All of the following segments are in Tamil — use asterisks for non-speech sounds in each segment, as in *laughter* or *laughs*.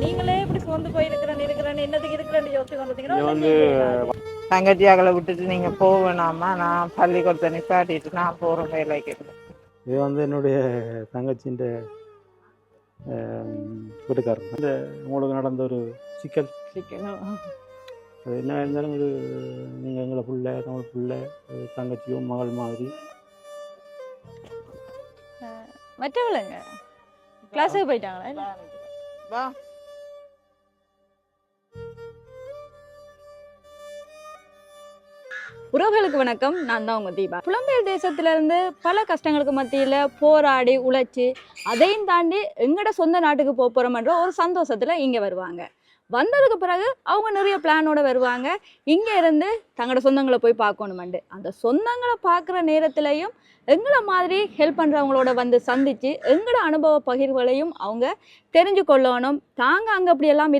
நீங்களே இப்படி சோர்ந்து போய் இருக்கிறேன் என்னதுக்கு இருக்கிறேன்னு யோசிச்சு தங்கச்சியாக்களை விட்டுட்டு நீங்க போக வேணாமா நான் பள்ளிக்கூடத்தை நிப்பாட்டிட்டு நான் போறேன் வேலைக்கு. இது வந்து என்னுடைய தங்கச்சியின் வீட்டுக்காரர். அந்த உங்களுக்கு நடந்த ஒரு சிக்கல்? அது என்ன இருந்தாலும் ஒரு நீங்கள் எங்களை பிள்ளை தமிழ் பிள்ளை ஒரு தங்கச்சியோ மகள் மாதிரி. மற்றவளுங்க கிளாஸுக்கு போயிட்டாங்களா? வா. உறவுகளுக்கு வணக்கம். நான் தான் உங்க தீபா. புலம்பெயர் தேசத்துல இருந்து பல கஷ்டங்களுக்கு மத்தியில போராடி உழைச்சி அதையும் தாண்டி எங்கட சொந்த நாட்டுக்கு போக போறோம்ன்ற ஒரு சந்தோஷத்துல இங்க வருவாங்க. வந்ததுக்கு பிறகு அவங்க நிறைய பிளானோட வருவாங்க. இங்கே இருந்து தங்களோட சொந்தங்களை போய் பார்க்கணுமெண்டு. அந்த சொந்தங்களை பார்க்குற நேரத்திலையும் எங்களை மாதிரி ஹெல்ப் பண்ணுறவங்களோட வந்து சந்தித்து எங்களோட அனுபவ பகிர்வுகளையும் அவங்க தெரிஞ்சு கொள்ளணும். தாங்க அங்கே அப்படி எல்லாம்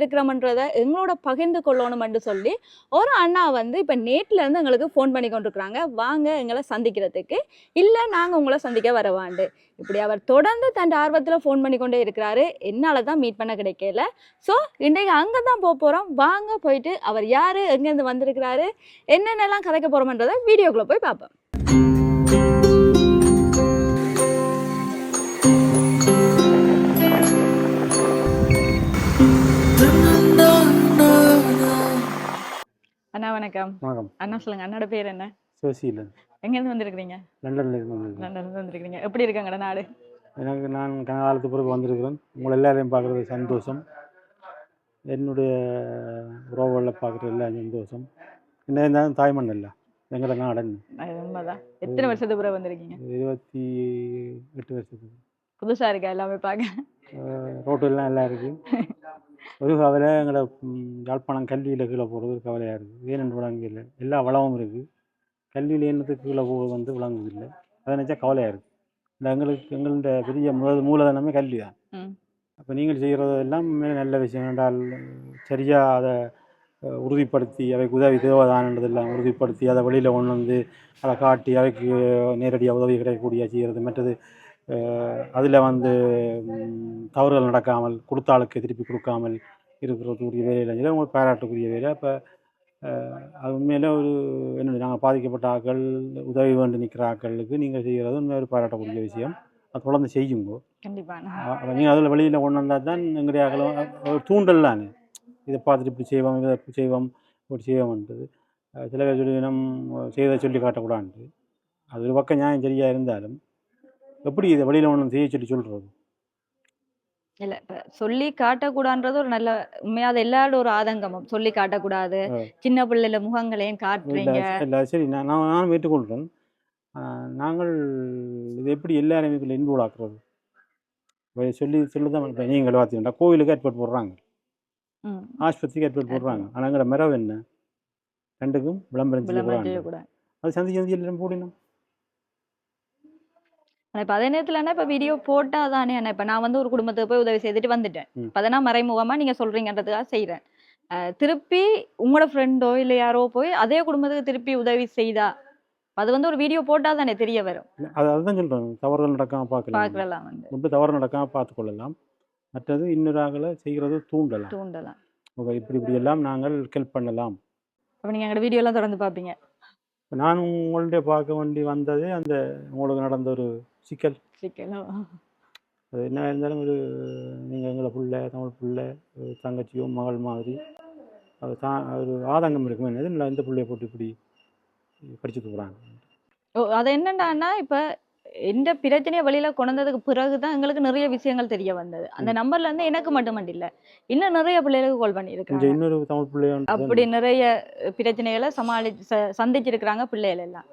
எங்களோட பகிர்ந்து கொள்ளணும்னு சொல்லி ஒரு அண்ணா வந்து இப்போ நேட்டிலேருந்து இருந்து எங்களுக்கு ஃபோன் பண்ணி கொண்டிருக்கிறாங்க. வாங்க எங்களை சந்திக்கிறதுக்கு. இல்லை நாங்கள் உங்களை சந்திக்க வரவாண்டு. இப்படி அவர் தொடர்ந்து தன் ஆர்வத்தில் ஃபோன் பண்ணி கொண்டே இருக்கிறாரு. என்னால் தான் மீட் பண்ண கிடைக்கல. ஸோ இன்றைக்கு அங்கே தான் போக போகிறோம் வாங்க போயிட்டு அவர் யார் எங்கேருந்து வந்திருக்கிறாரு என்னென்னலாம் கதைக்க போகிறோம்ன்றதை வீடியோக்குள்ளே போய் பார்ப்போம். அண்ணா வணக்கம். வணக்கம். அண்ணா சொல்லுங்க அண்ணோட பேர் என்ன? சோசியில். எங்கேருந்து வந்திருக்கிறீங்க? லண்டனில் இருந்து வந்திருக்கேன். லண்டன்லேருந்து வந்திருக்கிறீங்க. எப்படி இருக்காங்கடா நாடு எனக்கு நான் காலத்து பிறகு வந்திருக்கிறேன். உங்களை எல்லாரையும் பார்க்குறது சந்தோஷம். என்னுடைய உறவுகளை பார்க்குறது எல்லாம் சந்தோஷம். என்ன இருந்தாலும் தாய்மண் இல்லை எங்களோட நாடன். உண்மைதான். எத்தனை வருஷத்துக்கு பிறகு வந்திருக்கீங்க? இருபத்தி எட்டு வருஷத்துக்கு. புதுசா இருக்கா எல்லாமே பார்க்க? ரோட்டு எல்லாம் எல்லாம் இருக்குது *laughs* ஒரு கவலை எங்களோட ம், யாழ்ப்பாணம் கல்வியில் கீழே போகிறது ஒரு கவலையாக இருக்குது ஏனென்று இல்லை எல்லா வளமும் இருக்குது கல்வியில் என்னத்துக்கு கீழே போகிறது வந்து விளங்குது இல்லை அதை நினச்சா கவலையாக இருக்குது இல்லை எங்களுக்கு எங்களுடைய பெரிய மூல மூலதனமே கல்வி தான். அப்போ நீங்கள் செய்கிறது எல்லாம் உண்மையிலே நல்ல விஷயம். என்றால் சரியாக அதை உறுதிப்படுத்தி அவைக்கு உதவி தேவைதானன்றதெல்லாம் உறுதிப்படுத்தி அதை வெளியில் கொண்டு வந்து அதை காட்டி அவைக்கு நேரடியாக உதவி கிடைக்கக்கூடிய செய்கிறது மற்றது அதில் வந்து தவறுகள் நடக்காமல் கொடுத்த ஆளுக்கு திருப்பி கொடுக்காமல் இருக்கிறதுக்குரிய வேலையில் சொல்லி உங்களுக்கு பாராட்டுக்குரிய வேலை. அப்போ அது உண்மையிலே ஒரு என்ன நாங்கள் பாதிக்கப்பட்ட ஆட்கள் உதவி வேண்டி நிற்கிற ஆட்களுக்கு நீங்கள் செய்கிறது உண்மையாக ஒரு பாராட்டக்கூடிய விஷயம். அது தொடர்ந்து செய்யுங்கோ. கண்டிப்பா. நீங்கள் அதில் வெளியில் கொண்டு வந்தால் தான் எங்களுடைய அகலம் ஒரு தூண்டல் தானே. இதை பார்த்துட்டு இப்படி செய்வோம் இதை இப்படி செய்வோம் இப்படி செய்வோம்ன்றது சில பேர் சொல்லி நம்ம செய்ததை சொல்லி காட்டக்கூடாது அது ஒரு பக்கம் நியாயம் சரியாக இருந்தாலும் எப்படி இதை வெளியில் ஒன்று செய்ய சொல்லி சொல்கிறது இல்ல இப்ப சொல்லி காட்டக்கூடாதுன்றது ஒரு நல்ல உண்மையா அது எல்லாரோட ஒரு ஆதங்கமும். சொல்லி காட்டக்கூடாது. சின்ன பிள்ளைல முகங்களையும் காட்டுறீங்க. இல்லை சரி. நான் நான் ஏற்றுக்கொள்கிறேன் நாங்கள் இது எப்படி எல்லாருமே இதில் இன்வால்வ் ஆக்குறது? சொல்லி சொல்லி தான் இப்போ நீங்கள் பார்த்தீங்கன்னா கோவிலுக்கு ஏற்பாடு போடுறாங்க. ஆஸ்பத்திரிக்கு ஏற்பாடு போடுறாங்க. ஆனாங்கிற மரவு என்ன? ரெண்டுக்கும் விளம்பரம் செய்யக்கூடாது. அது சந்தி சந்தி எல்லாம் போடணும் ஆனா இப்ப அதே நேரத்துல என்ன இப்ப வீடியோ போட்டா தானே என்ன இப்ப நான் வந்து ஒரு குடும்பத்துக்கு போய் உதவி செய்துட்டு வந்துட்டேன். இப்ப அதை நான் மறைமுகமா நீங்க சொல்றீங்கன்றதுக்காக செய்றேன். அஹ், திருப்பி உங்களோட ஃப்ரெண்டோ இல்ல யாரோ போய் அதே குடும்பத்துக்கு திருப்பி உதவி செய்தா? அது வந்து ஒரு வீடியோ போட்டா தானே தெரிய வரும். அது அதுதான் சொல்கிறேன் தவறுகள் நடக்காமல் பார்க்கலாம். பார்க்கலாம் வந்து. ரொம்ப தவறு நடக்காமல் பார்த்துக்கொள்ளலாம் மற்றது இன்னொரு ஆகலை செய்கிறது தூண்டலாம். தூண்டலாம். ஓகே இப்படி இப்படி எல்லாம் நாங்கள் ஹெல்ப் பண்ணலாம். அப்ப நீங்க எங்களோட வீடியோ எல்லாம் தொடர்ந்து பாப்பீங்க இப்ப நான் உங்கள்கிட்ட பார்க்க வேண்டி வந்ததே அந்த உங்களுக்கு நடந்த ஒரு சிக்கல். சிக்கலும் அது என்ன இருந்தாலும் ஒரு நீங்கள் எங்களை பிள்ளை தமிழ் பிள்ளை ஒரு தங்கச்சியோ மகள் மாதிரி. அது தான் ஒரு ஆதங்கம் இருக்குமே என்னது? இல்லை இந்த பிள்ளைய போட்டு இப்படி கடிச்சு தூக்குறாங்க ஓ அது என்னண்டான்னா இப்ப எந்த பிரச்சனையை வெளியில கொண்டதுக்கு பிறகுதான் எங்களுக்கு நிறைய விஷயங்கள் தெரிய வந்தது. அந்த நம்பர்ல இருந்து எனக்கு மட்டும் இல்ல இன்னும் நிறைய பிள்ளைகளுக்கு கால் பண்ணியிருக்காங்க. இன்னொரு தமிழ் பிள்ளையோன்னு அப்படி நிறைய பிரச்சனைகளை சமாளி சந்திச்சிருக்கிறாங்க பிள்ளைகள் எல்லாம்.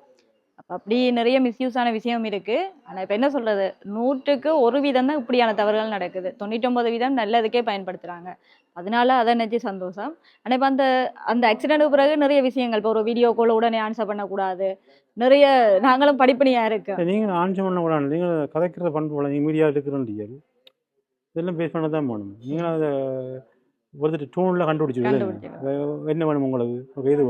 அப்ப அப்படி நிறைய மிஸ்யூஸ் ஆன விஷயம் இருக்கு. ஆனா இப்ப என்ன சொல்றது? நூற்றுக்கு ஒரு வீதம் தான் இப்படியான தவறுகள் நடக்குது. தொண்ணூற்றொன்பது வீதம் நல்லதுக்கே பயன்படுத்துறாங்க. அதனால அதை நினைச்சு சந்தோஷம். ஆனா இப்ப அந்த அந்த ஆக்சிடென்ட் பிறகு நிறைய விஷயங்கள். இப்போ ஒரு வீடியோ கால் உடனே ஆன்சர் பண்ணக்கூடாது. நிறைய நாங்களும் படிப்பணியா இருக்கு நீங்கள் ஆன்சர் பண்ண கூட நீங்கள் கதைக்கிற பண்பு போல. நீங்கள் மீடியா இருக்கிறீர்கள் இதெல்லாம் பேஸ் பண்ண தான் வேணும் நீங்கள் அதை ஒருத்தர் டூனில் கண்டுபிடிச்சி கண்டுபிடிச்சிருவோம். என்ன வேணும் உங்களுக்கு? ஓகே இது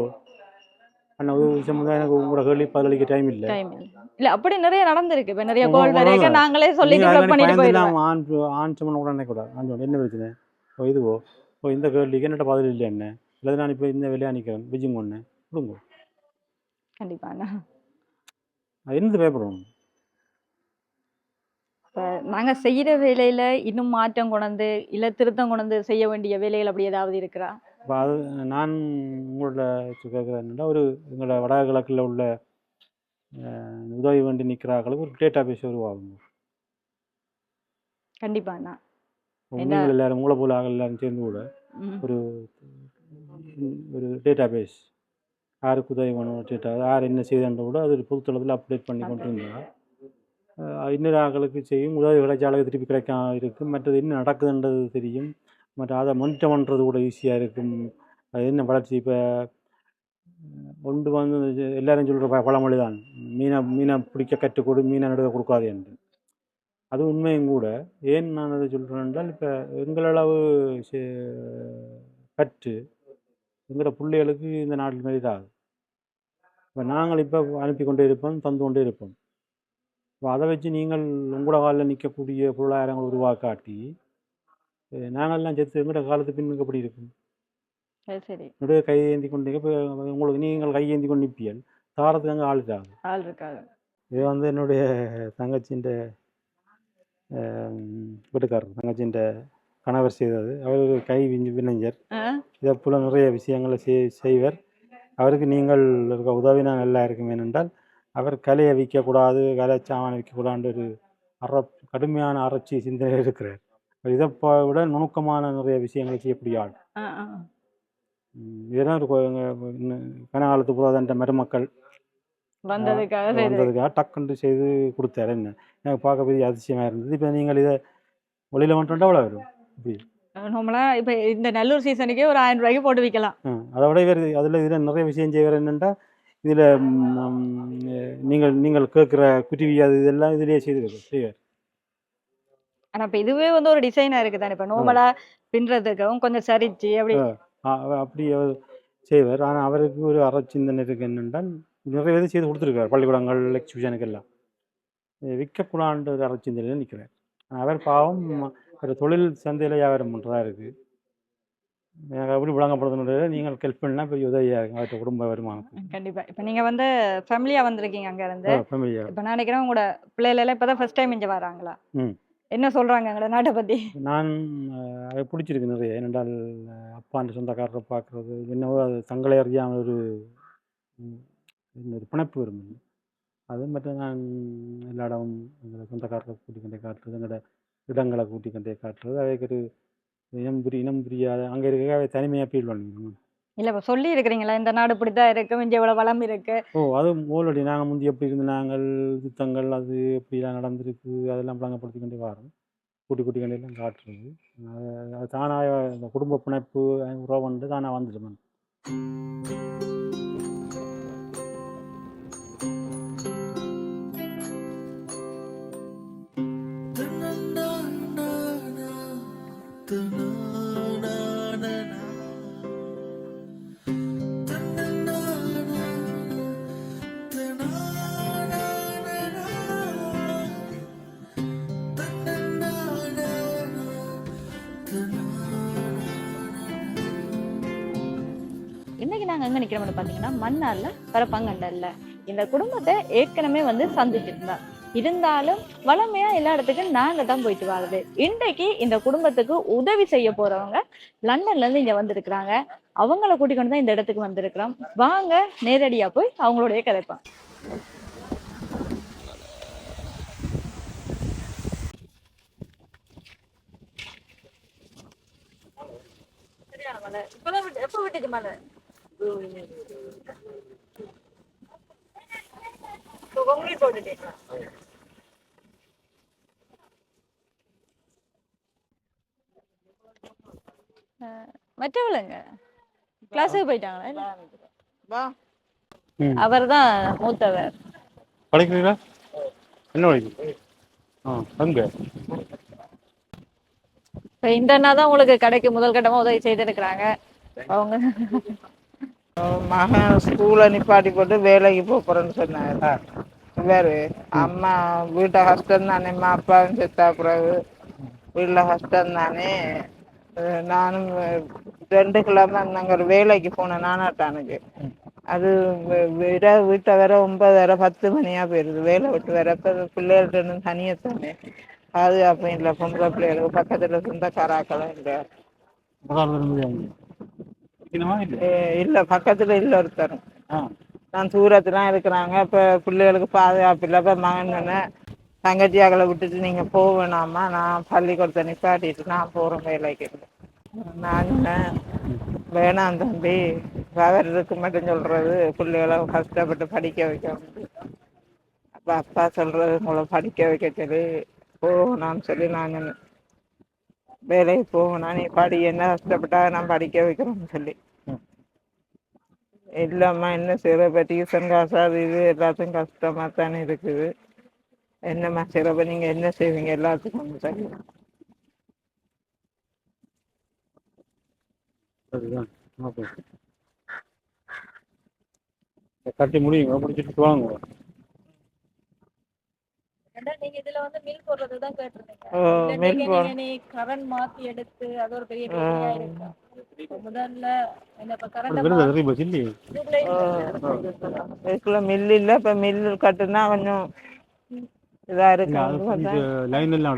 ஆனால் ஒரு விஷயம் தான் எனக்கு உங்களோட கேள்வி பதிலளிக்க டைம் இல்லை. இல்ல. அப்படி நிறைய நடந்திருக்கு. இப்ப நிறைய கால் வரைக்கும் நாங்களே சொல்லி டெவலப் பண்ணிட்டு போயிடுவோம் சமன் உடனே கூட ஆண் சமன் என்ன பிரச்சனை? ஓ இதுவோ ஓ இந்த கேள்விக்கு என்னட்ட பதில் இல்லை என்ன இல்லை நான் இப்போ இந்த வேலையாக நிற்கிறேன் பிஜிங் ஒன்று கொடுங்க. கண்டிப்பா அது என்னது பயப்படணும் இப்ப நாங்க செய்யற வேலையில இன்னும் மாற்றம் கொண்டு இல்ல திருத்தம் கொண்டு செய்ய வேண்டிய வேலைகள் அப்படி ஏதாவது இருக்கிறா? இப்போ அது நான் உங்களோட கேட்குறேன்னா ஒரு எங்களோட வடகிழக்கில் உள்ள உதவி வேண்டி நிற்கிறார்களுக்கு ஒரு டேட்டா பேஸ் உருவாகும் கண்டிப்பா அண்ணா. என்ன- நீங்கள் எல்லாரும் உங்களை போல ஆக எல்லாரும் சேர்ந்து கூட. ஒரு ஒரு டேட்டா பேஸ் யாருக்கு உதவி பண்ணணும் யார் என்ன செய்தன்ற கூட அது புதுத்தளத்தில் பொதுத்தளத்தில் அப்டேட் பண்ணி கொண்டு இருந்தால் இன்னொரு ஆக்களுக்கு செய்யும். உதவி கிடைச்சாலும் திருப்பி கிடைக்காம இருக்கும். மற்றது என்ன நடக்குதுன்றது தெரியும். மற்ற அதை மானிட்டர் பண்ணுறது கூட ஈஸியாக இருக்கும். அது என்ன வளர்ச்சி? இப்போ ஒன்று வந்து எல்லாரும் சொல்கிற பழமொழி தான் மீனை மீனை பிடிக்க கற்றுக்கொடு மீனை நடுவே கொடுக்காது என்று. அது உண்மையும் கூட. ஏன் நான் அதை சொல்கிறேன் என்றால் இப்போ எங்களளவு செ- கற்று எங்களோட பிள்ளைகளுக்கு இந்த நாட்டில் தான் இப்போ நாங்கள் இப்போ அனுப்பி கொண்டே இருப்போம் தந்து கொண்டே இருப்போம். இப்போ அதை வச்சு நீங்கள் உங்களோட காலில் நிற்கக்கூடிய பொருளாதாரங்கள் உருவாக்காட்டி நாங்கள்லாம் செத்து எங்களோட காலத்து பின்னுக்கு எப்படி இருக்கும்? சரி சரி. என்னுடைய கை ஏந்தி கொண்டு இப்போ உங்களுக்கு நீங்கள் கை ஏந்தி கொண்டு நிற்பியல் தாரத்துக்கு அங்கே ஆளுட்டாங்க ஆள் இருக்காது. இது வந்து என்னுடைய தங்கச்சின்ற வீட்டுக்காரர் தங்கச்சின்ற கணவர் செய்தது. அவர் கை ஆ? இதை போல நிறைய விஷயங்களை செய் செய்வர். அவருக்கு நீங்கள் இருக்க உதவினா நல்லா இருக்கும். ஏனென்றால் அவர் கலையை விற்கக்கூடாது கலை சாமானை விற்கக்கூடாதுன்ற ஒரு அற கடுமையான அறச்சி சிந்தனை இருக்கிறார். இதை விட நுணுக்கமான நிறைய விஷயங்களை செய்யக்கூடிய ஆள். இதெல்லாம் ஒரு கனகாலத்து புறாதன்ற மருமக்கள். வந்ததுக்காக வந்ததுக்காக டக்குன்னு செய்து கொடுத்தாரு. என்ன? எனக்கு பார்க்க பெரிய அதிசயமாக இருந்தது. இப்போ நீங்கள் இதை வெளியில் வந்துட்டா எவ்வளோ வரும். இப்படி நார்மலா இப்ப இந்த நல்லூர் சீசனுக்கே ஒரு ஆயிரம் ரூபாய்க்கு போட்டு விற்கலாம் அதை விட வேறு அதில் இதில் நிறைய விஷயம் செய்வார் என்னென்னா இதில் நீங்கள் நீங்கள் கேட்குற குருவி அது இதெல்லாம் இதிலேயே செய்து செய்வார் ஆனா இப்ப இதுவே வந்து ஒரு டிசைனா இருக்கு தானே இப்ப நார்மலா பின்றதுக்கும் கொஞ்சம் சரிச்சு அப்படி. அப்படி அவர் செய்வார். ஆனால் அவருக்கு ஒரு அறச்சிந்தனை இருக்கு என்னென்றால் நிறைய இது செய்து கொடுத்துருக்கார் பள்ளிக்கூடங்கள் எக்ஸிபிஷனுக்கு எல்லாம். விற்கக்கூடான்ற ஒரு அறச்சிந்தனையில் நிற்கிறார் அவர் பாவம் ஒரு தொழில் சந்தையில் வியாபாரம் பண்ணுறதா இருக்குது எப்படி விளங்கப்படுதுன்றது நீங்கள் ஹெல்ப் பண்ணால் பெரிய உதவியாக இருக்கும். அவர்கிட்ட குடும்ப வருமானம் கண்டிப்பா. இப்ப நீங்க வந்து ஃபேமிலியா வந்திருக்கீங்க அங்க இருந்து ஃபேமிலியாக இப்ப நான் நினைக்கிறேன் உங்களோட பிள்ளைகள் எல்லாம் இப்பதான் ஃபர்ஸ்ட் டைம் இங்க வராங்களா? ம். என்ன சொல்றாங்க எங்களோட நாட்டை பத்தி? நான் அது பிடிச்சிருக்கு நிறைய. ஏனென்றால் அப்பான்ற சொந்தக்காரரை பார்க்குறது என்னவோ அது தங்களை அறியாமல் ஒரு ஒரு பிணைப்பு வரும். அது மட்டும் நான் எல்லா இடமும் எங்களை சொந்தக்காரரை கூட்டிக் கொண்டே காட்டுறது எங்களோட இடங்களை கூட்டிக் கொண்டே காட்டுறது. அதுக்கு ஒரு இனம் புரி இனம் புரியாத அங்கே இருக்க தனிமையாக ஃபீல் பண்ணுவோம் இல்ல இப்ப சொல்லி இருக்கிறீங்களா? இந்த நாடு இப்படித்தான் இருக்கு இங்க இவ்வளவு வளம் இருக்கு. ஓ அது ஆல்ரெடி நாங்கள் முந்தி எப்படி இருந்து நாங்கள் யுத்தங்கள் அது எப்படிலாம் நடந்திருக்கு அதெல்லாம் விளங்கப்படுத்தி கொண்டே வரோம். கூட்டி கூட்டி கொண்டே எல்லாம் காட்டுறது. அது தானாக இந்த குடும்ப பிணைப்பு உறவு வந்து தானாக வந்துடுமே. இன்னைக்கு நாங்க எங்க நிக்கிறோம்னு பாத்தீங்கன்னா மன்னார்ல பரப்பங்கண்டல்ல. இந்த குடும்பத்தை ஏற்கனவே வந்து சந்திச்சிருந்தா இருந்தாலும் வளமையா எல்லா இடத்துக்கும் நாங்க தான் போயிட்டு வர்றது இன்றைக்கு இந்த குடும்பத்துக்கு உதவி செய்ய போறவங்க லண்டன்ல இருந்து இங்க வந்திருக்கிறாங்க. அவங்கள கூட்டிக்கொண்டு தான் இந்த இடத்துக்கு வந்திருக்கிறோம். வாங்க நேரடியா போய் அவங்களுடைய கதைப்போம். எப்ப விட்டுச்சு மழை இப்போ மற்றவளுங்க. கிளாஸுக்கு போயிட்டாங்களா? ம். அவர்தான் மூத்தவர். படிக்கிறீங்களா? என்ன படிக்கிறீங்க? அங்கே. இப்ப இந்த அண்ணா தான் உங்களுக்கு கடைக்கு முதல் கட்டமா உதவி செய்திருக்கிறாங்க. அவங்க மகன் ஸ்கூலை நிப்பாட்டி போட்டு வேலைக்கு போக போறேன்னு சொன்னாரு. வேறு அம்மா வீட்டை கஷ்டம் தானே அம்மா அப்பாவும் செத்தா பிறகு வீட்டில் கஷ்டம் தானே நானும் ரெண்டு கிழமை நாங்கள் ஒரு வேலைக்கு போனேன் நானாட்டானுக்கு அது விட வீட்டை வர ஒன்பது வர பத்து மணியா போயிருது. வேலை விட்டு வர இப்போ பிள்ளைகள்ட்ட தனியத்தானே பாதுகாப்பும் இல்லை பொம்பளை பிள்ளைகளுக்கு பக்கத்தில் சொந்தக்காராக்களும் இல்லை. இல்லை? பக்கத்துல இல்ல ஒருத்தர் ஆ. நான் தூரத்துல இருக்கிறாங்க. இப்ப பிள்ளைகளுக்கு பாதுகாப்பு இல்ல. இப்ப மகன் தங்கச்சியாக்களை விட்டுட்டு நீங்கள் போக வேணாமா? நான் பள்ளிக்கூடத்தை நிப்பாட்டிட்டு நான் போகிறோம் வேலைக்கு. நான் வேணாம் தம்பி. அவர் மட்டும் சொல்கிறது பிள்ளைகளை கஷ்டப்பட்டு படிக்க வைக்க அப்போ அப்பா சொல்கிறது உங்களை படிக்க வைக்க சொல்லி போகணும்னு சொல்லி நான் வேலைக்கு போகணும். நீ படி என்ன கஷ்டப்பட்டா நான் படிக்க வைக்கிறேன்னு சொல்லி. இல்லைம்மா என்ன செய்கிற இப்போ டியூஷன் காசு அது இது எல்லாத்துக்கும் கஷ்டமாக தானே இருக்குது. என்னம்மா செய்யறப்ப நீங்க என்ன செய்வீங்க? எல்லாத்துக்கும் சரி கட்டி முடியுங்க முடிச்சுட்டு வாங்க நீங்க இதுல வந்து மில் போடுறது தான் கேட்டிருந்தீங்க? கரண்ட் மாத்தி எடுத்து அது ஒரு பெரிய முதல்ல இதுக்குள்ள மில் இல்லை இப்போ மில் கட்டுனா கொஞ்சம் இதா இல்லை இது லைன் எல்லாம்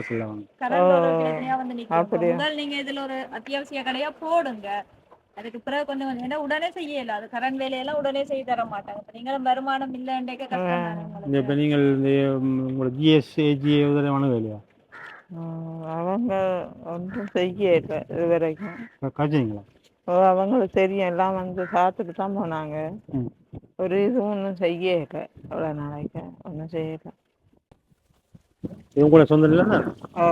வந்து இப்ப அப்படியா? முதல் நீங்க இதுல ஒரு அத்தியாவசிய கடையா போடுங்க. அதுக்கு பிறகு கொஞ்சம் கொஞ்சம் ஏன்னா உடனே செய்யல. அது கரண்ட் வேலையெல்லாம் உடனே செய்து தர மாட்டாங்க. இப்ப நீங்களும் வருமானம் இல்லைன்றக்க கஷ்டம். இப்போ நீங்கள் இந்த உங்களோட ஜிஎஸ் ஏஜிஏ இதெல்லாம் வாங்க இல்லையா? ம், அவங்க ஒன்றும் செய்ய இல்லை இது வரைக்கும் காய்ச்சிங்களா ஓ அவங்களுக்கு தெரியும். எல்லாம் வந்து பார்த்துட்டு தான் போனாங்க. ஒரு இதுவும் ஒன்றும் செய்ய இல்லை அவ்வளோ நாளைக்கு. ஒன்றும் செய்யலை. இது உங்களோட சொந்த இல்லைன்னா ஓ.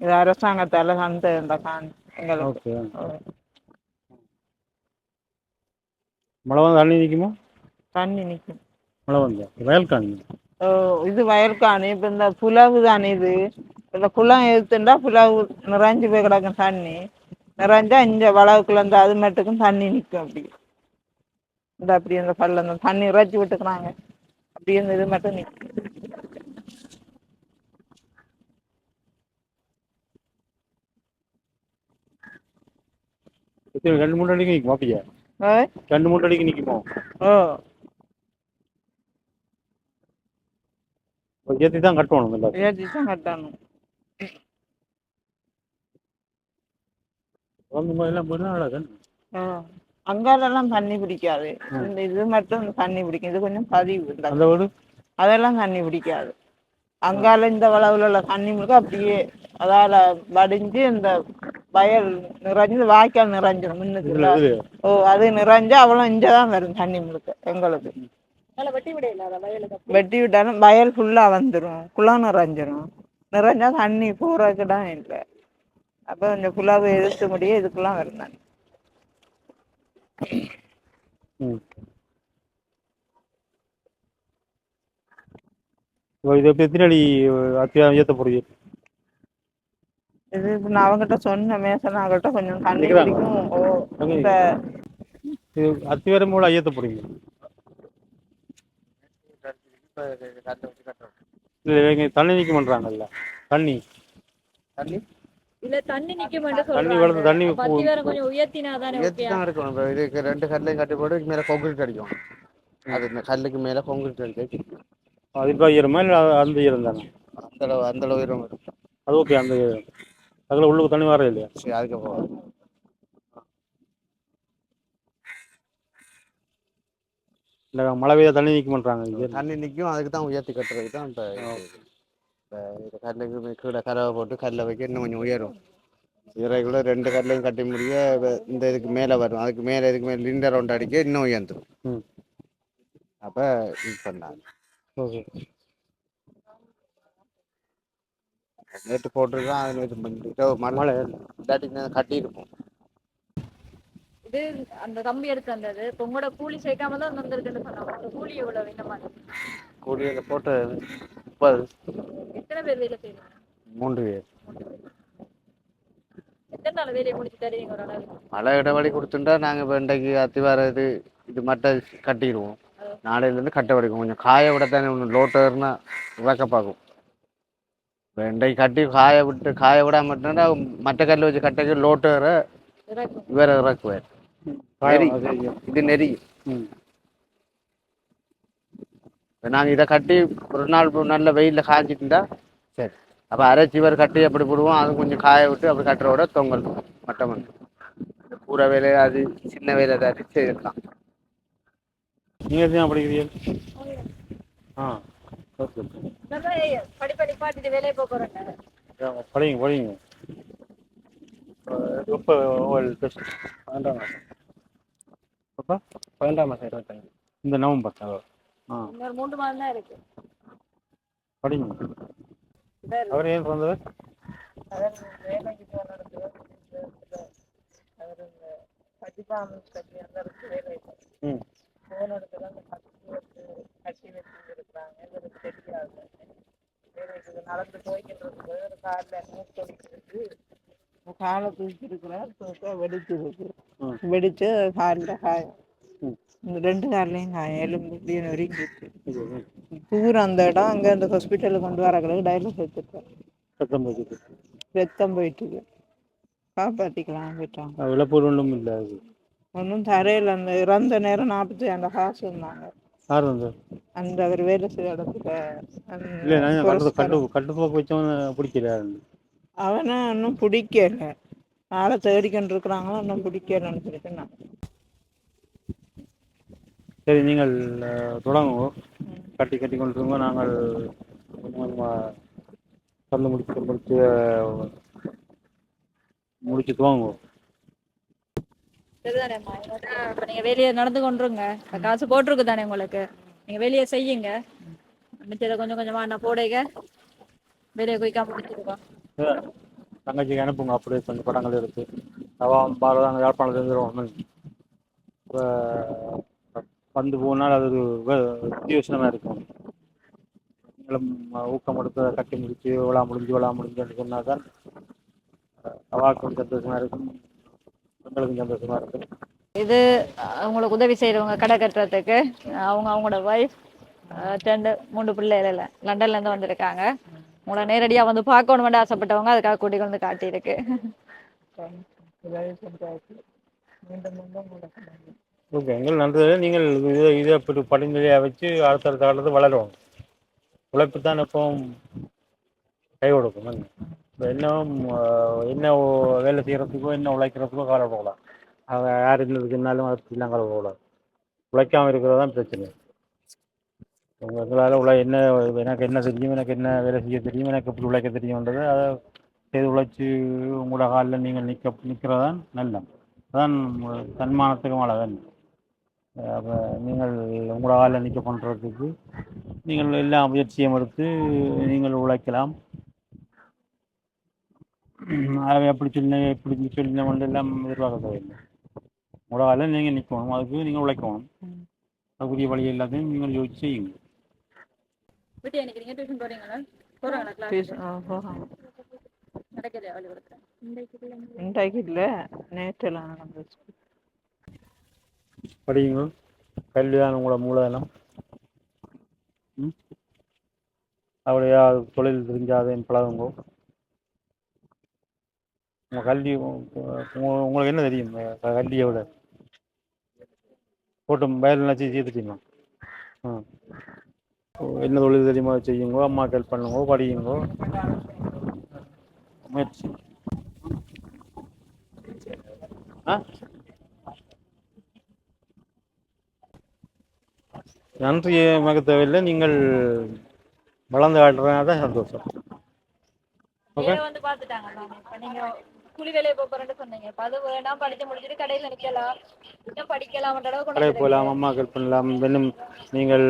இது அரசாங்கத்தால அந்த இந்த கான் எங்களுக்கு. ஓகே. மழை வந்து தண்ணி நிற்குமா தண்ணி நிற்கும் மழை வந்து? வயல் காணி. ஓ இது வயல்காணி இப்போ இந்த புலவு தானே இது? இந்த குளம் எடுத்துட்டா புலவு நிறைஞ்சு போய் கிடக்கும் தண்ணி. நிறைஞ்சா இந்த வளவுக்குள்ள இந்த அது மட்டுக்கும் தண்ணி நிற்கும் அப்படி. இந்த அப்படி இந்த பல்ல இந்த தண்ணி இறைச்சி விட்டுக்கிறாங்க. அப்படியே இந்த இது மட்டும் நிற்கும் எத்தனை ரெண்டு மூணு அடிக்கு நிற்குமா அப்படியா ரெண்டு மூணு அடிக்கு நிற்குமோ ஏற்றி தான் கட்டணும் எல்லாத்தையும் ஏற்றி தான் கட்டணும். அங்காலெல்லாம் தண்ணி பிடிக்காது. இந்த இது மட்டும் தண்ணி பிடிக்கும். இது கொஞ்சம் பதிவு. அதெல்லாம் தண்ணி பிடிக்காது. அங்கால இந்த வளவுல உள்ள தண்ணி முழுக்க அப்படியே அதால வடிஞ்சு இந்த வயல் நிறைஞ்சு வாய்க்கால் நிறைஞ்சிடும் முன்னுக்கு. ஓ அது நிறைஞ்சு அவ்வளோ இங்கே தான் வரும் தண்ணி முழுக்க எங்களுக்கு. வெட்டி விட்டாலும் வயல் ஃபுல்லாக வந்துடும் குளம் நிறைஞ்சிரும். நிறைஞ்சா தண்ணி போகிறதுக்கு தான் இல்லை. அப்போ இந்த குழாவை எதிர்த்து முடிய இதுக்கெல்லாம் வரும் தண்ணி ம் இப்போ இது எத்தனை அடி ஏற்ற போகிறீங்க இது நான் அவங்ககிட்ட சொன்ன மேசன் அவங்ககிட்ட கொஞ்சம் தண்ணி நிக்கிறாங்க. பிடிக்கும் ஓ இந்த இது அத்திவாரம் மூலம் ஏற்ற போகிறீங்க இல்லை இவங்க தண்ணி நிற்க பண்ணுறாங்கல்ல தண்ணி. தண்ணி? இல்ல தண்ணி நிக்கும் தண்ணி வளர்ந்து தண்ணி கொஞ்சம் உயர்த்தினா தானே ஏற்றி தான் இருக்கணும் இப்போ இதுக்கு ரெண்டு கல்லையும் கட்டி போட்டு இதுக்கு மேலே கான்கிரீட் அடிக்கும் அது இந்த கல்லுக்கு மேலே கான்கிரீட் அடிக்க அது இப்போ ஈரமா இல்லை அந்த ஈரம் தானே? அந்த அளவு அந்த அளவு வரும் அது ஓகே அந்த ஈரம் அதில் உள்ளுக்கு தண்ணி வர இல்லையா? சரி அதுக்கப்புறம் இல்லை மழை பெய்ய தண்ணி நிற்க பண்ணுறாங்க இது தண்ணி நிற்கும் அதுக்கு தான் உயர்த்தி கட்டுறதுக்கு தான் இப்போ கல்லுக்கு கீழே கலவை போட்டு கல்லை வைக்க இன்னும் கொஞ்சம் உயரும். இறைக்குள்ள ரெண்டு கல்லையும் கட்டி முடிய இந்த இதுக்கு மேலே வரும். அதுக்கு மேலே இதுக்கு மேலே லிண்டர் ரவுண்ட் அடிக்க இன்னும் உயர்ந்துடும் அப்போ இது பண்ணாங்க. ஓகே நேற்று போட்டிருக்கான் அது நேற்று பண்ணிட்டு மழை மழை இல்லாட்டி இன்னும் கட்டியிருப்போம். இது அந்த தம்பி எடுத்து வந்தது. இப்ப உங்களோட கூலி சேர்க்காம தான் வந்திருக்குன்னு சொன்னாங்க. அந்த கூலி எவ்வளவு இந்த மாதிரி? கூடியில் போட்டு முப்பது. எத்தனை பேர் வேலை செய்யணும் மூன்று பேர். எத்தனை நாள் வேலையை முடிச்சு தருவீங்க ஒரு அளவு மழை இடைவெளி கொடுத்துட்டா நாங்கள் இப்போ இன்றைக்கு அத்திவாரம் இது இது மட்டும் கட்டிடுவோம். நாளையிலேருந்து கட்ட வரைக்கும் கொஞ்சம் காய விட தானே ஒன்று லோட்டர்னா பார்க்கும் இன்றைக்கு கட்டி காய விட்டு காய விட மட்டும்னா மற்ற கல் வச்சு கட்டக்கு லோட்டரை வேற இறக்குவார். இது நெறி நாங்கள் இதை கட்டி ஒரு நாள் நல்ல வெயிலில் காய்ச்சிட்டுண்டா சரி. அப்போ அரைச்சி வர கட்டி அப்படி போடுவோம். அது கொஞ்சம் காய விட்டு அப்படி கட்டுறோட தொங்கல் மட்டம் வந்து. பூரா வேலை அது சின்ன வேலை ஏதாவது செய்யலாம் நீங்கள் எதுவும் படிக்கிறீர்கள் ஆ ஓகே. படிப்படி பாட்டுட்டு வேலையை போக்குறேன் படிங்க படிங்க. எப்போ பன்னெண்டாம் மாதம் அப்போ? பன்னெண்டாம் மாதம் இருபத்தஞ்சு. இந்த நவம்பர் ஆ. இன்னொரு மூன்று மாதம் தான் இருக்கு. படிங்க. அவர் ஏன் பிறந்தவர்? அவர் அந்த வச்சு இவருக்கு தெரியாது நடந்து போய்கின்றது ஒரு காலில் காலை தூக்கிருக்கிறார் தூக்க வெடிச்சிருக்கு வெடிச்சு காலில் காயம் இந்த ரெண்டு கால்லையும் காயம் எலும்பு இப்படியே நொறுங்கிட்டு பூரா அந்த இடம் அங்கே அந்த ஹாஸ்பிட்டலுக்கு கொண்டு வரக்கிறது டைலஸ் எடுத்துருக்கேன் போயிட்டு ரத்தம் போயிட்டு காப்பாற்றிக்கலாம் விட்டாங்க விளப்பூர் ஒன்றும் இல்லை அது ஒன்றும் தரையில் அந்த இறந்த நேரம் நாற்பத்தி அந்த காசு இருந்தாங்க. யார் வந்து அந்த அவர் வேலை செய்ய இடத்துல அந்த இல்லை நான் கட்டு கட்டு கட்டுப்போக்கு வச்சவன் பிடிக்கல அவனை இன்னும் பிடிக்கல. ஆளை தேடிக்கொண்டு இருக்கிறாங்களோ இன்னும் பிடிக்கலன்னு சொல்லிட்டு நான். சரி நீங்கள் அஹ், தொடங்குங்க. கட்டி கட்டி கொண்டுருங்க. நாங்கள் தந்து முடிச்சு முடிச்சு முடிச்சு துவங்குவோம். சரிதானேம்மா இப்போ நீங்கள் வெளியே நடந்து கொண்டுருங்க. காசு போட்டிருக்கு தானே உங்களுக்கு? நீங்கள் வெளியே செய்யுங்க. மிச்சத்தை கொஞ்சம் கொஞ்சமாக என்ன போடுங்க. வெளியே குயிக்காம முடிச்சிருக்கோம் தங்கச்சிக்கு அனுப்புங்க. அப்படியே கொஞ்சம் படங்கள் இருக்கு அவன் பாரதாங்க யாழ்ப்பாணத்தில் இருந்துருவோம். இப்போ வந்து போனால் அது ஒரு வ- வித்தியோசனமாக இருக்கும். நீங்களும் ஊக்கம் கொடுத்து கட்டி முடிச்சு விழா முடிஞ்சு விழா முடிஞ்சுன்னு சொன்னால் தான் அவாக்கும் சந்தோஷமாக இருக்கும். எங்களுக்கும் சந்தோஷமாக இருக்கும் இது அஹ், உங்களுக்கு உதவி செய்கிறவங்க கடை கட்டுறதுக்கு அவங்க அவங்களோட ஒய்ஃப் ரெண்டு மூணு பிள்ளைகள் லண்டன்லேருந்து வந்திருக்காங்க. உங்களை நேரடியாக வந்து பார்க்கணுமெண்டு ஆசைப்பட்டவங்க அதுக்காக கூட்டிக் வந்து காட்டியிருக்கு. ஓகே எங்கள் நன்றி நீங்கள் இதை இதை இப்படி படிநிலையாக வச்சு அடுத்தடுத்த காலத்தில் வளரும் உழைப்பு தான் எப்பவும் கை கொடுக்கும் என்ன என்ன வேலை செய்கிறதுக்கோ என்ன உழைக்கிறதுக்கோ கவலைப்படக்கூடாது அதை யார் இருந்ததுக்குனாலும் அதை கவலைப்படக்கூடாது உழைக்காமல் இருக்கிறது தான் பிரச்சனை. உங்க- எங்களால் உழை என்ன எனக்கு என்ன தெரியும் எனக்கு என்ன வேலை செய்ய தெரியும் எனக்கு எப்படி உழைக்க தெரியும்ன்றது அதை செய்து உழைச்சி உங்களோட காலில் நீங்கள் நிற்க நிற்கிறதான் நல்ல அதான் தன்மானத்துக்கும் அழகன் அப்போ நீங்கள் உங்களோட காலில் நிற்க பண்ணுறதுக்கு நீங்கள் எல்லா முயற்சியும் எடுத்து நீங்கள் உழைக்கலாம். அதை எப்படி சொன்ன எப்படி சொன்ன எல்லாம் எதிர்பார்க்க தேவையில்லை உங்களோட காலில் நீங்கள் நிற்கணும் அதுக்கு நீங்கள் உழைக்கணும் அதுக்குரிய வழி எல்லாத்தையும் நீங்கள் யோசிச்சு செய்யுங்க. படியுங்க கல்வி தான் உங்களோட மூலதனம். அப்படியா தொழில் தெரிஞ்சாதையும் பழகுங்க. உங்கள் கல்வி உங்க- உங்களுக்கு என்ன தெரியும்? அஹ் கல்வியை விட. போட்டு வயல் நினச்சி சேர்த்துட்டீங்களா ஆ. என்ன தொழில் தெரியுமா? செய்யுங்க அம்மாக்கு ஹெல்ப் பண்ணுங்க படியுங்க. முயற்சி. ஆ? நன்றி மக தேவையில்லை நீங்கள் வளர்ந்து காட்டுறதுனால தான் சந்தோஷம். ஓகே? கூலி வேலையை போகிறேன்னு சொன்னீங்க. இப்போ அது வேணாம் படித்து முடிச்சுட்டு கடையில் நிற்கலாம் இன்னும் படிக்கலாம்ன்ற அளவுக்கு கொண்டு கடையை வந்துருக்கீங்க. போகலாம் அம்மா ஹெல்ப் பண்ணலாம். இன்னும் நீங்கள்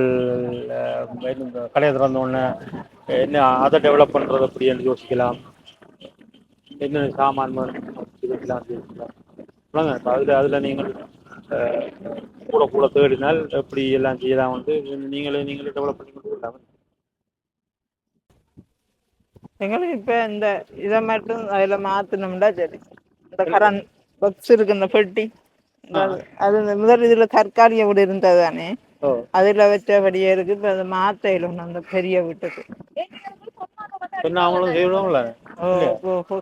அஹ், இன்னும் இந்த கடையை திறந்த உடனே என்ன அதை டெவலப் பண்ணுறது அப்படின்னு யோசிக்கலாம்? என்ன சாமான் வேணும்? இதுக்கெல்லாம் யோசிக்கலாம். சொல்லுங்க இப்போ அதில் அதில் நீங்கள் அஹ், கூட கூட தேடினால் எப்படி எல்லாம் செய்யலாம் வந்து நீங்களே நீங்களே டெவலப் பண்ணி எங்களுக்கு இப்போ இந்த இதை மட்டும் அதில் மாற்றணும்டா சரி. இந்த கரண்ட் பாக்ஸ் இருக்கு இந்த பெட்டி. அது இந்த முதல் இதுல தற்காலிக வீடு இருந்தது தானே. அதுல வச்சபடியே இருக்கு இப்ப அது மாத்தையில ஒண்ணு அந்த பெரிய வீட்டுக்கு. அவங்களும் செய்யணும்ல?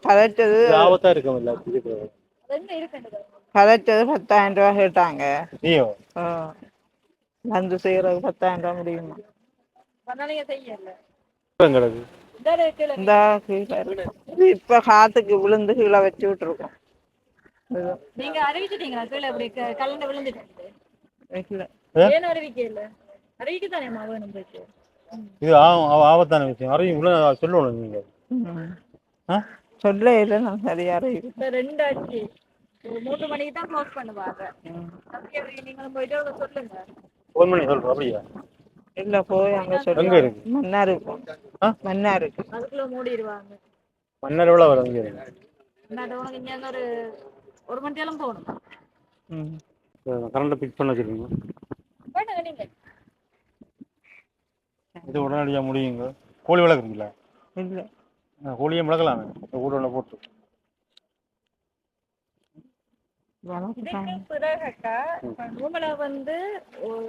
கதைச்சது. ஆபத்தா இருக்கும் கதைச்சது பத்தாயிரம் ரூபாய் கேட்டாங்க. வந்து செய்யறது பத்தாயிரம் ரூபாய் முடியுமா இந்த கீழே இருக்கு. இப்ப காத்துக்கு விழுந்து கீழே வச்சு விட்டுருக்கோம். நீங்க அறிவிச்சிட்டீங்களா கீழே இப்படி கலந்து விழுந்துட்டு இது ஆபத்தான விஷயம். அறியும் உள்ள சொல்லணும் நீங்க? சொல்ல இல்லை நான் சரியா அறிவு இப்ப ரெண்டு ஆச்சு. ஒரு மூன்று மணிக்கு தான் க்ளோஸ் பண்ணுவாங்க. நீங்களும் போயிட்டு சொல்லுங்க. ஃபோன் பண்ணி சொல்றோம் அப்படியா? இல்ல போய் அங்க எங்க சொல்லுங்க இருக்கு? மண்ணா இருக்கும் ஆ? மண்ணா இருக்கு. அதுக்குள்ள மூடிடுவாங்க மன்னர் எவ்வளோ வரும் இங்கே? இருந்து ஒரு ஒரு மணி நேரம் போகணும். ம். கரண்ட்டை பிக் பண்ண வச்சுருக்கீங்க போயிட்டுங்க நீங்க. இது உடனடியாக முடியுங்க. கோழி வளர்க்குறீங்களா? இல்ல. கோழியை வளர்க்கலாமே ஊரில் போட்டு வணக்கம் இதுக்கு பிறகக்கா வந்து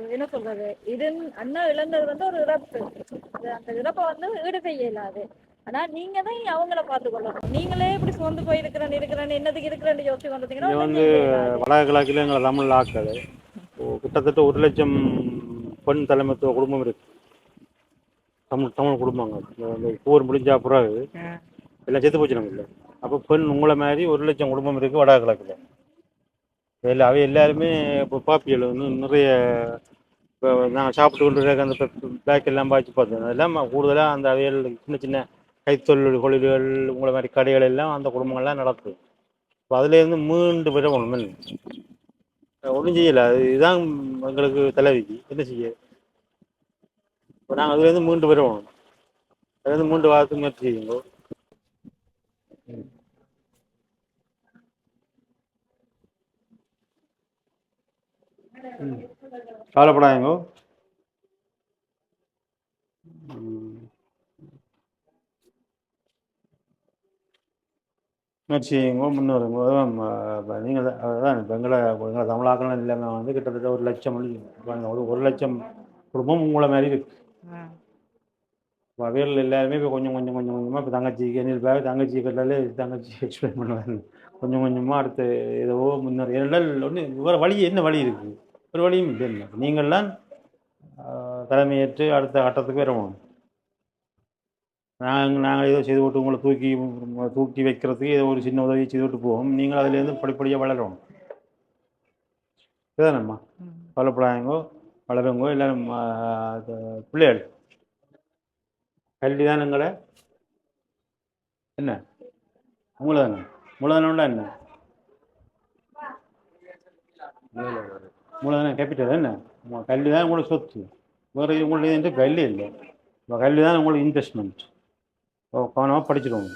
என்ன சொல்றது இது அண்ணா இழந்தது வந்து ஒரு இறப்பு. அது அந்த இறப்பை வந்து ஈடு செய்ய இயலாது. ஆனா நீங்க தான் அவங்கள பார்த்து கொள்ளணும். நீங்களே இப்படி சோர்ந்து போயிருக்கிறேன் இருக்கிறேன் என்னதுக்கு இருக்கிறேன்னு யோசிச்சு ஒண்ணும் வந்து எங்களை தமிழ் ஆக்கள் கிட்டத்தட்ட ஒரு லட்சம் பெண் தலைமைத்துவ குடும்பம் இருக்கு. தமிழ் தமிழ் குடும்பங்கள். இந்த- போர் முடிஞ்சா பிறகு. எல்லாம் செத்து போச்சு நமக்கு. அப்போ பெண் உங்களை மாதிரி ஒரு லட்சம் குடும்பம் இருக்கு வடகிழக்கில் இல்லை அவை எல்லாருமே இப்போ பாப்பியல் வந்து நிறைய இப்போ நாங்கள் சாப்பிட்டு கொண்டு இருக்க அந்த பேக் எல்லாம் பாய்ச்சி பார்த்தோம். அதெல்லாம் கூடுதலாக அந்த அவையல் சின்ன சின்ன கைத்தொழில் தொழில்கள் உங்களை மாதிரி கடைகள் எல்லாம் அந்த குடும்பங்கள்லாம் நடக்குது. இப்போ அதுலேருந்து மீண்டு பெற ஒன்றும் ஒன்றும் செய்யலை. அது இதுதான் எங்களுக்கு தலைவிக்கு என்ன செய்ய? இப்போ நாங்கள் அதுலேருந்து மீண்டு பெறணும் அதுலேருந்து மீண்டு வாரத்துக்கு முயற்சி செய்யுங்க. கவலைப்படாதீங்க. ம். முயற்சி செய்யுங்க முன்னேறுங்க அதான் நீங்கள் அதான் இப்போ எங்களை எங்களை தமிழாக்கள் இல்லாமல் வந்து கிட்டத்தட்ட ஒரு லட்சம் ஒரு ஒரு லட்சம் குடும்பம் உங்களை மாதிரி இருக்கு. அவையில் எல்லாருமே இப்போ கொஞ்சம் கொஞ்சம் கொஞ்சம் கொஞ்சமாக இப்போ தங்கச்சிக்கு என்ன இருப்பாங்க தங்கச்சி கட்டாலே தங்கச்சி எக்ஸ்பிளைன் பண்ணுவாங்க. கொஞ்சம் கொஞ்சமாக அடுத்து ஏதோ முன்னேற ஏனென்றால் ஒன்று வேறு வழி என்ன வழி இருக்குது ஒரு வழியும் இல்லை நீங்கள்லாம் தலைமையேற்று அடுத்த கட்டத்துக்கு வரணும் நாங்கள் நாங்கள் ஏதோ செய்து விட்டு உங்களை தூக்கி உங்களை தூக்கி வைக்கிறதுக்கு ஏதோ ஒரு சின்ன உதவி செய்து விட்டு போவோம். நீங்கள் அதுலேருந்து படிப்படியாக வளரணும். இதுதானம்மா. கவலைப்படாதீங்கோ வளருங்கோ எல்லாரும் பிள்ளைகள் கல்வி தான் எங்களை என்ன? மூலதனம் மூலதனம்னா என்ன? மூலதனம் கேபிட்டல் என்ன? உங்கள் கல்வி தான் உங்களோட சொத்து. வேறு உங்களுடைய கல்வி இல்லை. உங்கள் கல்வி தான் உங்களுக்கு இன்வெஸ்ட்மெண்ட் கவனமாக படிச்சிடுவோம்